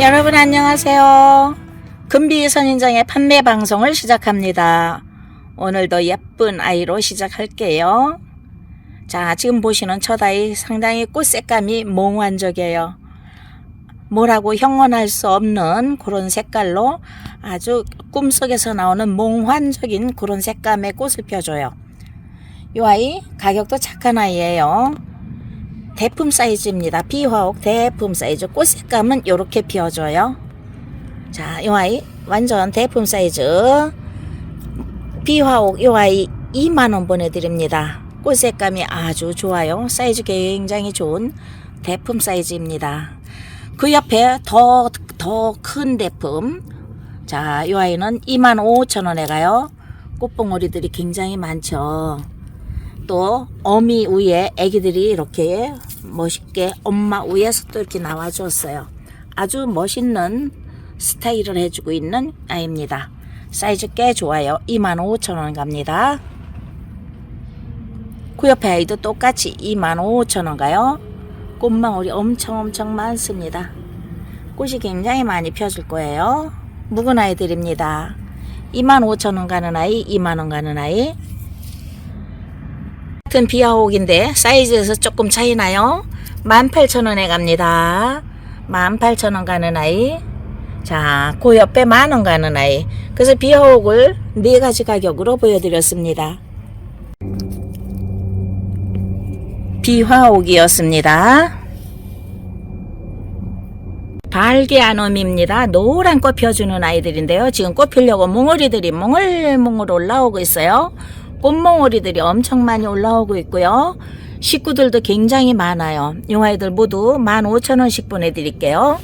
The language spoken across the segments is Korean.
여러분 안녕하세요. 금비 선인장의 판매 방송을 시작합니다. 오늘도 예쁜 아이로 시작할게요. 자, 지금 보시는 첫 아이 상당히 꽃 색감이 몽환적이에요. 뭐라고 형언할 수 없는 그런 색깔로 아주 꿈속에서 나오는 몽환적인 그런 색감의 꽃을 펴줘요. 이 아이 가격도 착한 아이예요. 대품 사이즈입니다. 비화옥 대품 사이즈 꽃 색감은 이렇게 피워줘요. 자, 이 아이 완전 대품 사이즈 비화옥 이 아이 2만원 보내드립니다. 꽃 색감이 아주 좋아요. 사이즈 굉장히 좋은 대품 사이즈입니다. 그 옆에 더, 더 큰 대품. 자, 이 아이는 2만 5천원에 가요. 꽃봉오리들이 굉장히 많죠. 또 어미 위에 아기들이 이렇게 멋있게 엄마 위에서 또 이렇게 나와주었어요. 아주 멋있는 스타일을 해주고 있는 아이입니다. 사이즈 꽤 좋아요. 25,000원 갑니다. 그 옆에 아이도 똑같이 25,000원 가요. 꽃망울이 엄청 엄청 많습니다. 꽃이 굉장히 많이 펴줄 거예요. 묵은 아이들입니다. 25,000원 가는 아이, 2만원 가는 아이. 같은 비아옥인데 사이즈에서 조금 차이 나요. 18,000원에 갑니다. 18,000원 가는 아이. 자, 그 옆에 만원 가는 아이. 그래서 비아옥을 네 가지 가격으로 보여드렸습니다. 비화옥이었습니다. 발기아놈입니다. 노란 꽃 펴주는 아이들인데요. 지금 꽃 피려고 몽오리들이 몽글몽글 올라오고 있어요. 꽃몽오리들이 엄청 많이 올라오고 있고요. 식구들도 굉장히 많아요. 이 아이들 모두 15,000원씩 보내드릴게요.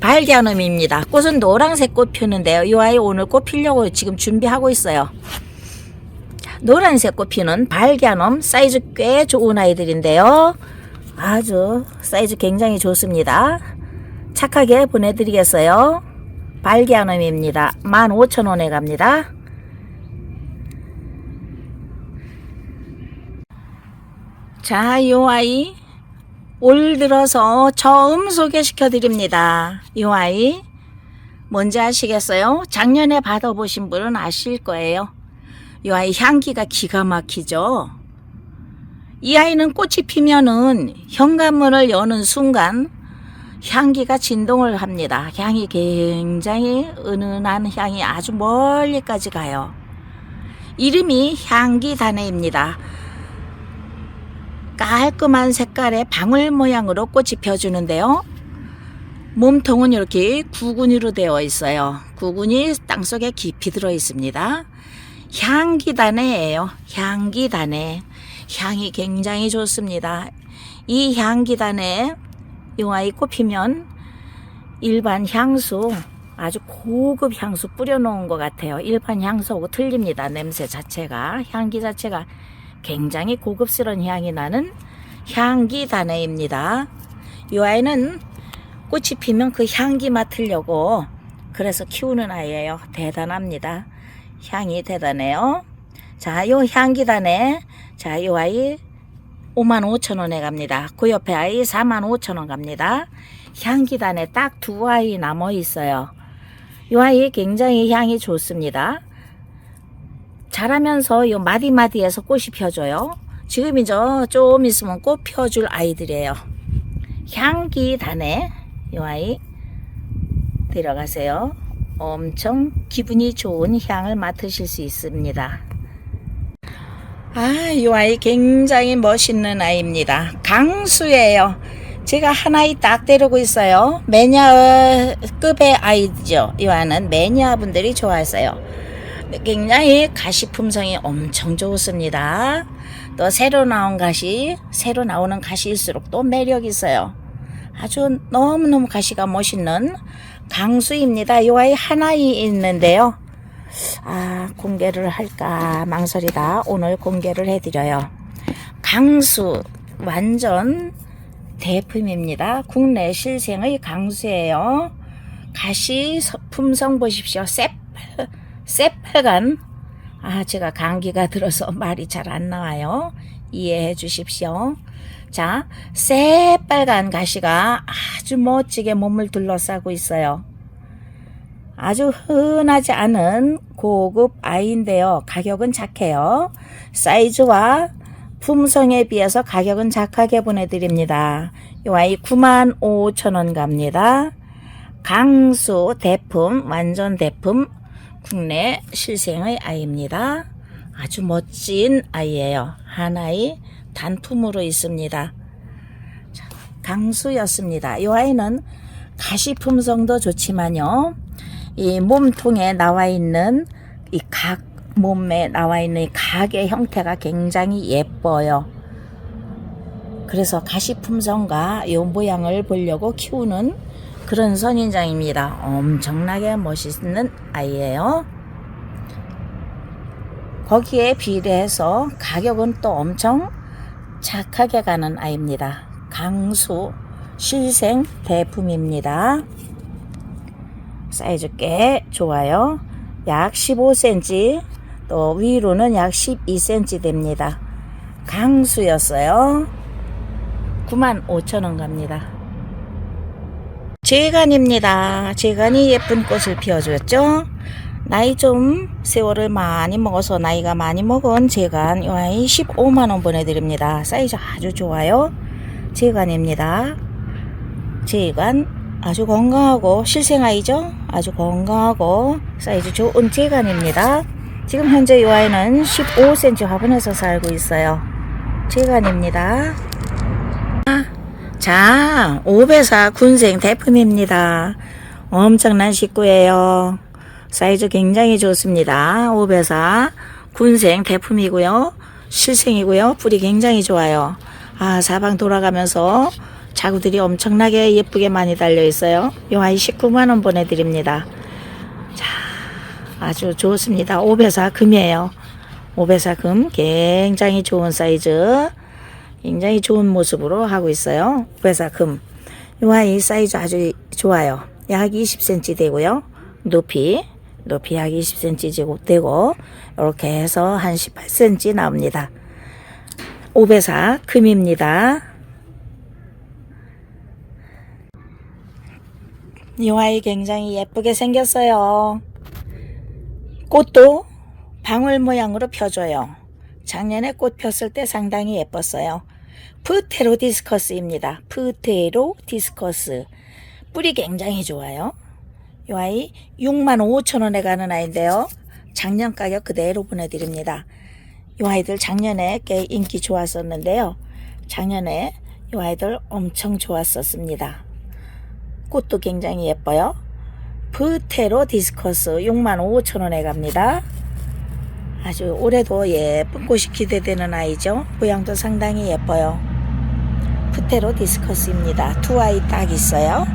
발기아놈입니다. 꽃은 노란색 꽃 피는데요. 이 아이 오늘 꽃 피려고 지금 준비하고 있어요. 노란색 꽃 피는 발기아놈 사이즈 꽤 좋은 아이들인데요. 아주 사이즈 굉장히 좋습니다. 착하게 보내드리겠어요. 발기아놈입니다. 15,000원에 갑니다. 자, 이 아이 올 들어서 처음 소개시켜 드립니다. 이 아이 뭔지 아시겠어요? 작년에 받아보신 분은 아실 거예요. 이 아이 향기가 기가 막히죠. 이 아이는 꽃이 피면은 현관문을 여는 순간 향기가 진동을 합니다. 향이 굉장히 은은한 향이 아주 멀리까지 가요. 이름이 향기다네입니다. 깔끔한 색깔의 방울 모양으로 꽃이 펴주는데요. 몸통은 이렇게 구근이로 되어 있어요. 구근이 땅속에 깊이 들어 있습니다. 향기단해예요. 향기단해. 향이 굉장히 좋습니다. 이 향기단에 이 아이 꽃피면 일반 향수 아주 고급 향수 뿌려놓은 것 같아요. 일반 향수하고 틀립니다. 냄새 자체가 향기 자체가 굉장히 고급스러운 향이 나는 향기 단해입니다. 이 아이는 꽃이 피면 그 향기 맡으려고 그래서 키우는 아이예요. 대단합니다. 향이 대단해요. 자, 요 향기 단해. 자, 이 아이 5만 5천 원에 갑니다. 그 옆에 아이 4만 5천 원 갑니다. 향기 단에 딱 두 아이 남아 있어요. 이 아이 굉장히 향이 좋습니다. 자라면서 요 마디마디에서 꽃이 펴져요. 지금 이제 좀 있으면 꽃 펴줄 아이들이에요. 향기 단에 이 아이 들어가세요. 엄청 기분이 좋은 향을 맡으실 수 있습니다. 아, 이 아이 굉장히 멋있는 아이입니다. 강수예요. 제가 한 아이 딱 데리고 있어요. 매니아급의 아이죠. 이 아이는 매니아 분들이 좋아하세요. 굉장히 가시 품성이 엄청 좋습니다. 또 새로 나온 가시, 새로 나오는 가시일수록 또 매력 있어요. 아주 너무너무 가시가 멋있는 강수입니다. 이 아이 하나이 있는데요. 아, 공개를 할까 망설이다. 오늘 공개를 해드려요. 강수, 완전 대품입니다. 국내 실생의 강수예요. 가시 품성 보십시오. 새빨, 새빨간. 아, 제가 감기가 들어서 말이 잘 안 나와요. 이해해 주십시오. 자, 새빨간 가시가 아주 멋지게 몸을 둘러싸고 있어요. 아주 흔하지 않은 고급 아이인데요. 가격은 착해요. 사이즈와 품성에 비해서 가격은 착하게 보내드립니다. 이 아이 9만 5천 원 갑니다. 강수 대품, 완전 대품, 국내 실생의 아이입니다. 아주 멋진 아이예요. 하나의 단품으로 있습니다. 자, 강수였습니다. 이 아이는 가시 품성도 좋지만요. 이 몸통에 나와 있는 이 각 몸에 나와 있는 이 각의 형태가 굉장히 예뻐요. 그래서 가시 품성과 이 모양을 보려고 키우는 그런 선인장입니다. 엄청나게 멋있는 아이예요. 거기에 비례해서 가격은 또 엄청 착하게 가는 아이입니다. 강수 실생 대품입니다. 사이즈 꽤 좋아요. 약 15cm, 또 위로는 약 12cm 됩니다. 강수였어요. 95,000원 갑니다. 재간입니다. 재간이 예쁜 꽃을 피워줬죠. 나이 좀 세월을 많이 먹어서 나이가 많이 먹은 재간 이 아이 15만원 보내드립니다. 사이즈 아주 좋아요. 재간입니다. 재간 아주 건강하고 실생아이죠. 아주 건강하고 사이즈 좋은 재간입니다. 지금 현재 이 아이는 15cm 화분에서 살고 있어요. 재간입니다. 자, 오배사 군생 대품입니다. 엄청난 식구예요. 사이즈 굉장히 좋습니다. 오배사 군생 대품이고요. 실생이고요. 뿌리 굉장히 좋아요. 아, 사방 돌아가면서 자구들이 엄청나게 예쁘게 많이 달려 있어요. 요 아이 19만 원 보내드립니다. 자, 아주 좋습니다. 오배사 금이에요. 오배사 금 굉장히 좋은 사이즈. 굉장히 좋은 모습으로 하고 있어요. 회사 금. 이 아이 사이즈 아주 좋아요. 약 20cm 되고요. 높이, 높이 약 20cm 되고, 이렇게 해서 한 18cm 나옵니다. 오배사 금입니다. 이 아이 굉장히 예쁘게 생겼어요. 꽃도 방울 모양으로 펴줘요. 작년에 꽃 폈을 때 상당히 예뻤어요. 프테로 디스커스입니다. 프테로 디스커스. 뿌리 굉장히 좋아요. 이 아이 6만 5천 원에 가는 아이인데요. 작년 가격 그대로 보내드립니다. 이 아이들 작년에 꽤 인기 좋았었는데요. 작년에 이 아이들 엄청 좋았었습니다. 꽃도 굉장히 예뻐요. 프테로 디스커스 6만 5천 원에 갑니다. 아주 올해도 예쁜 꽃이 기대되는 아이죠. 모양도 상당히 예뻐요. 프테로 디스커스입니다. 두 아이 딱 있어요.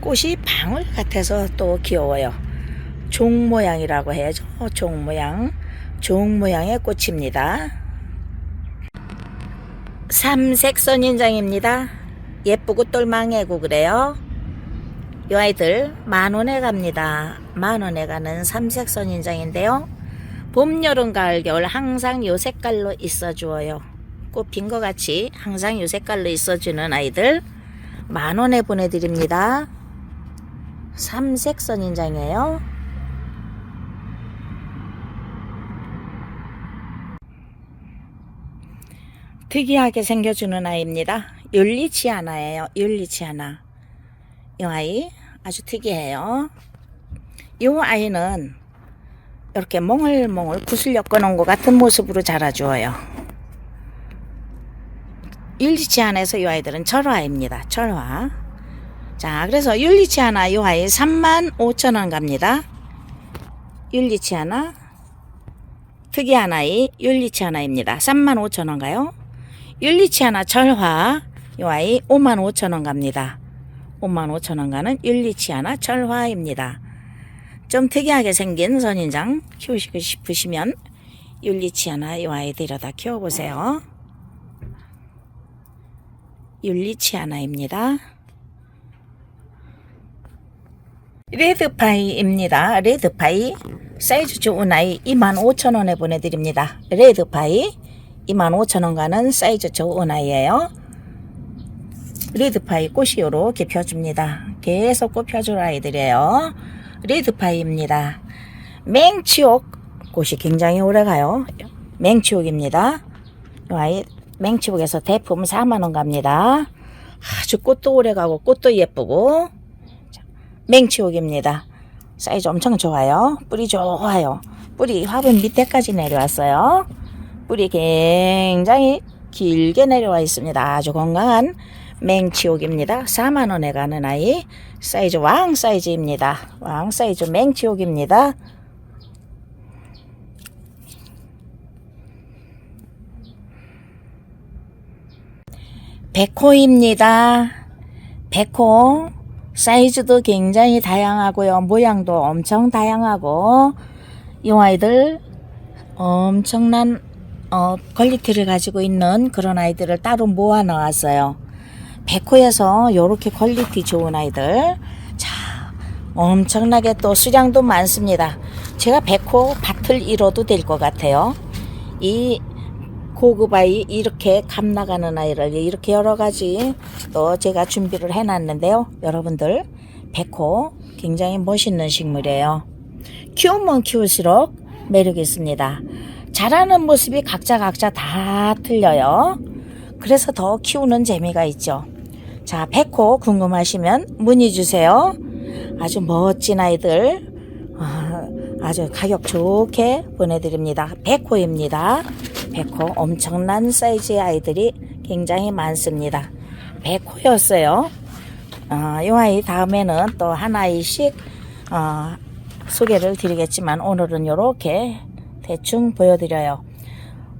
꽃이 방울 같아서 또 귀여워요. 종 모양이라고 해야죠. 종 모양. 종 모양의 꽃입니다. 삼색 선인장입니다. 예쁘고 똘망해고 그래요. 이 아이들 만 원에 갑니다. 만 원에 가는 삼색 선 인장인데요. 봄, 여름, 가을, 겨울 항상 요 색깔로 있어 주어요. 꽃핀 것 같이 항상 요 색깔로 있어 주는 아이들 만 원에 보내드립니다. 삼색 선 인장이에요. 특이하게 생겨주는 아이입니다. 율리치 하나예요. 율리치 하나. 이 아이 아주 특이해요. 이 아이는 이렇게 몽글몽글 구슬려 꺼놓은 것 같은 모습으로 자라주어요. 율리치 안에서 이 아이들은 철화입니다. 철화. 자, 그래서 율리치 하나 이 아이 3만 5천 원 갑니다. 율리치 하나 특이 하나의 율리치 하나입니다. 3만 5천 원 가요. 율리치 하나 철화 이 아이 5만 5천 원 갑니다. 5만 5천 원 가는 율리치 하나 철화입니다. 좀 특이하게 생긴 선인장 키우시고 싶으시면 율리치 하나 이 아이 데려다 키워보세요. 율리치 하나입니다. 레드파이입니다. 레드파이 사이즈 좋은 아이 25,000원에 보내드립니다. 레드파이 25,000원 가는 사이즈 좋은 아이예요. 레드파이 꽃이 요렇게 펴줍니다. 계속 꽃 펴줄 아이들이에요. 레드파이입니다. 맹치옥 꽃이 굉장히 오래가요. 맹치옥입니다. 이 아이 맹치옥에서 대품 4만원 갑니다. 아주 꽃도 오래가고 꽃도 예쁘고 자, 맹치옥입니다. 사이즈 엄청 좋아요. 뿌리 좋아요. 뿌리 화분 밑에까지 내려왔어요. 뿌리 굉장히 길게 내려와 있습니다. 아주 건강한 맹치옥입니다. 4만원에 가는 아이 사이즈 왕 사이즈입니다. 왕 사이즈 맹치옥입니다. 백호입니다. 백호 사이즈도 굉장히 다양하고요. 모양도 엄청 다양하고 이 아이들 엄청난 어, 퀄리티를 가지고 있는 그런 아이들을 따로 모아 나왔어요. 백호에서 이렇게 퀄리티 좋은 아이들 자 엄청나게 또 수량도 많습니다. 제가 백호 밭을 잃어도 될 것 같아요. 이 고급 아이 이렇게 감 나가는 아이를 이렇게 여러 가지 또 제가 준비를 해놨는데요. 여러분들 백호 굉장히 멋있는 식물이에요. 키우면 키울수록 매력이 있습니다. 자라는 모습이 각자 각자 다 틀려요. 그래서 더 키우는 재미가 있죠. 자, 백호 궁금하시면 문의 주세요. 아주 멋진 아이들 아, 아주 가격 좋게 보내드립니다. 백호입니다. 백호 엄청난 사이즈의 아이들이 굉장히 많습니다. 백호였어요. 어, 이 아이 다음에는 또 한 아이씩 어, 소개를 드리겠지만 오늘은 이렇게 대충 보여드려요.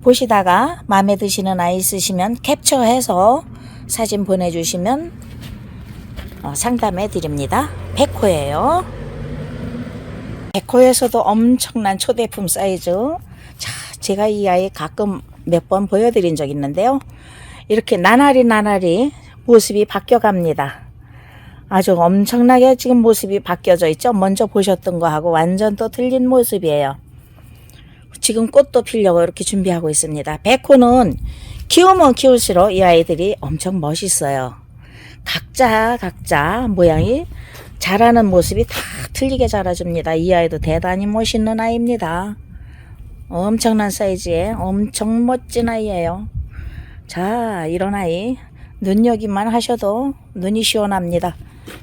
보시다가 마음에 드시는 아이 있으시면 캡처해서 사진 보내주시면 어, 상담해 드립니다. 백호예요. 백호에서도 엄청난 초대품 사이즈. 자, 제가 이 아이 가끔 몇 번 보여드린 적 있는데요. 이렇게 나날이 나날이 모습이 바뀌어 갑니다. 아주 엄청나게 지금 모습이 바뀌어져 있죠. 먼저 보셨던 거하고 완전 또 틀린 모습이에요. 지금 꽃도 피려고 이렇게 준비하고 있습니다. 백호는 키우면 키울수록 이 아이들이 엄청 멋있어요. 각자 각자 모양이 자라는 모습이 다 틀리게 자라줍니다. 이 아이도 대단히 멋있는 아이입니다. 엄청난 사이즈에 엄청 멋진 아이예요. 자, 이런 아이 눈여기만 하셔도 눈이 시원합니다.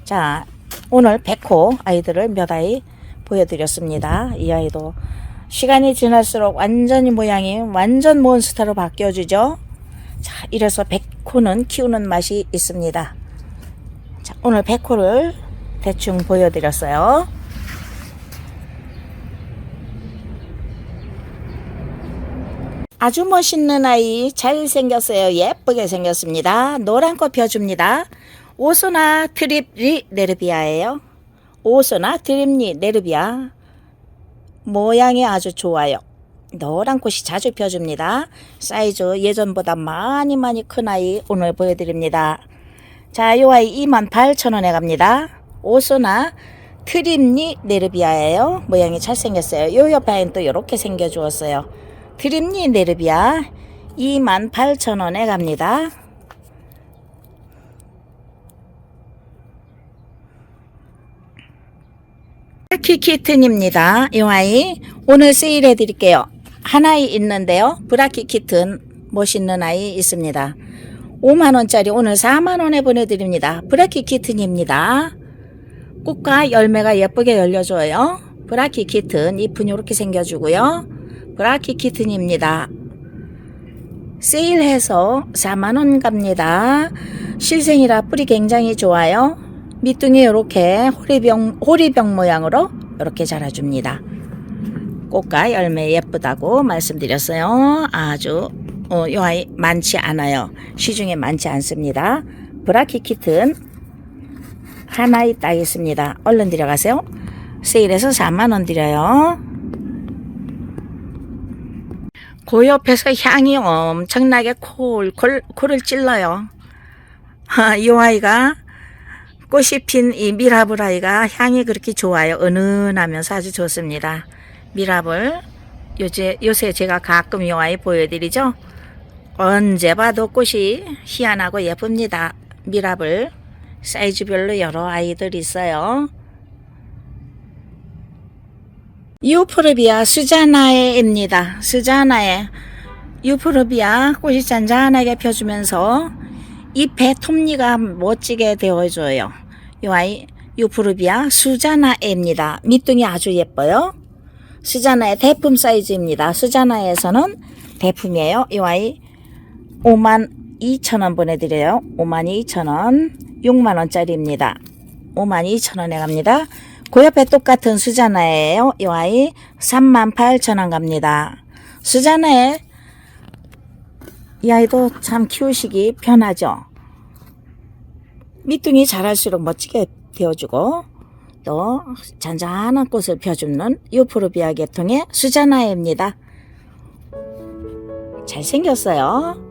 자, 오늘 백호 아이들을 몇 아이 보여드렸습니다. 이 아이도 시간이 지날수록 완전히 모양이 완전 몬스터로 바뀌어주죠. 자, 이래서 백호는 키우는 맛이 있습니다. 자, 오늘 백호를 대충 보여드렸어요. 아주 멋있는 아이 잘생겼어요. 예쁘게 생겼습니다. 노란 꽃 펴줍니다. 오소나 트립리 네르비아예요. 오소나 트립리 네르비아. 모양이 아주 좋아요. 노란 꽃이 자주 펴줍니다. 사이즈 예전보다 많이 많이 큰 아이 오늘 보여드립니다. 자, 이 아이 28,000원에 갑니다. 오소나 트림니 네르비아예요. 모양이 잘생겼어요. 요 옆에는 또 이렇게 생겨주었어요. 트림니 네르비아 28,000원에 갑니다. 브라키키튼입니다. 이 아이 오늘 세일해 드릴게요. 한 아이 있는데요. 브라키 키튼 멋있는 아이 있습니다. 5만원짜리 오늘 4만원에 보내드립니다. 브라키 키튼입니다. 꽃과 열매가 예쁘게 열려줘요. 브라키 키튼 잎은 이렇게 생겨주고요. 브라키 키튼입니다. 세일해서 4만원 갑니다. 실생이라 뿌리 굉장히 좋아요. 밑둥이 이렇게 호리병, 호리병 모양으로 이렇게 자라줍니다. 꽃과 열매 예쁘다고 말씀드렸어요. 아주 어, 요 아이 많지 않아요. 시중에 많지 않습니다. 브라키 키튼 하나에 딱 있습니다. 얼른 들어가세요. 세일해서 4만원 드려요. 그 옆에서 향이 엄청나게 콜콜 코를 찔러요. 아, 이 아이가 꽃이 핀 이 미라브라이가 향이 그렇게 좋아요. 은은하면서 아주 좋습니다. 미라블 요새, 요새 제가 가끔 이 아이 보여드리죠. 언제 봐도 꽃이 희한하고 예쁩니다. 미라블 사이즈별로 여러 아이들 있어요. 유포르비아 수자나에입니다. 수자나에 유포르비아 꽃이 잔잔하게 펴주면서 잎의 톱니가 멋지게 되어줘요. 이 아이 유포르비아 수자나에입니다. 밑둥이 아주 예뻐요. 수자나의 대품 사이즈입니다. 수자나에서는 대품이에요. 이 아이 5만 2천 원 보내드려요. 5만 2천 원, 6만 원짜리입니다. 5만 2천 원에 갑니다. 그 옆에 똑같은 수자나예요. 이 아이 3만 8천 원 갑니다. 수자나에 이 아이도 참 키우시기 편하죠. 밑둥이 자랄수록 멋지게 되어주고 또 잔잔한 꽃을 펴주는 유포르비아 계통의 수자나입니다. 잘생겼어요.